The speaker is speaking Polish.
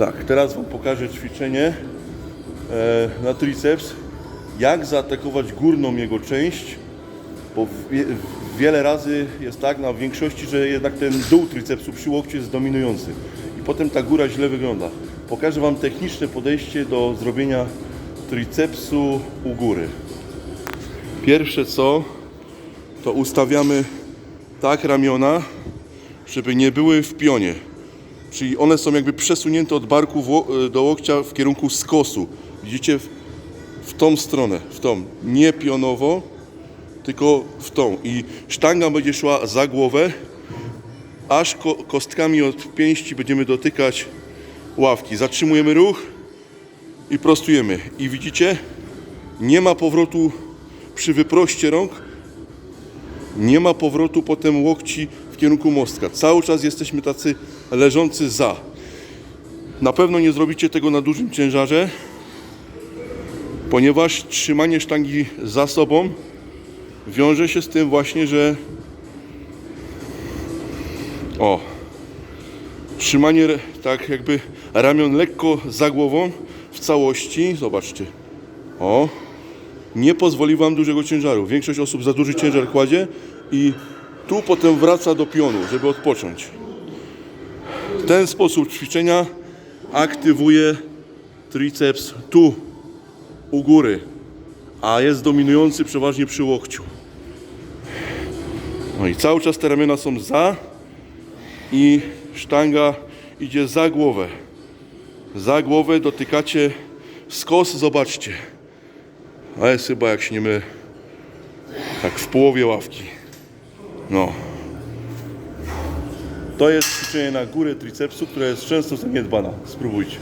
Tak, teraz Wam pokażę ćwiczenie e, na triceps. Jak zaatakować górną jego część, bo wie, wiele razy jest tak na większości, że jednak ten dół tricepsu przy łokciu jest dominujący i potem ta góra źle wygląda. Pokażę Wam techniczne podejście do zrobienia tricepsu u góry. Pierwsze co, to ustawiamy tak ramiona, żeby nie były w pionie. Czyli one są jakby przesunięte od barku wo- do łokcia w kierunku skosu. Widzicie? W, w tą stronę, w tą. Nie pionowo, tylko w tą. I sztanga będzie szła za głowę, aż ko- kostkami od pięści będziemy dotykać ławki. Zatrzymujemy ruch i prostujemy. I widzicie? Nie ma powrotu przy wyproście rąk, nie ma powrotu potem łokci kierunku mostka. Cały czas jesteśmy tacy leżący za. Na pewno nie zrobicie tego na dużym ciężarze, ponieważ trzymanie sztangi za sobą wiąże się z tym właśnie, że o trzymanie tak jakby ramion lekko za głową w całości, zobaczcie. O, nie pozwoli Wam dużego ciężaru. Większość osób za duży ciężar kładzie i tu potem wraca do pionu, żeby odpocząć. Ten sposób ćwiczenia aktywuje triceps tu, u góry, a jest dominujący przeważnie przy łokciu. No i cały czas te ramiona są za i sztanga idzie za głowę. Za głowę dotykacie skos, zobaczcie. A jest chyba, jak się nie mylę, tak w połowie ławki. No. To jest ćwiczenie na górę tricepsu, które jest często zaniedbana. Spróbujcie.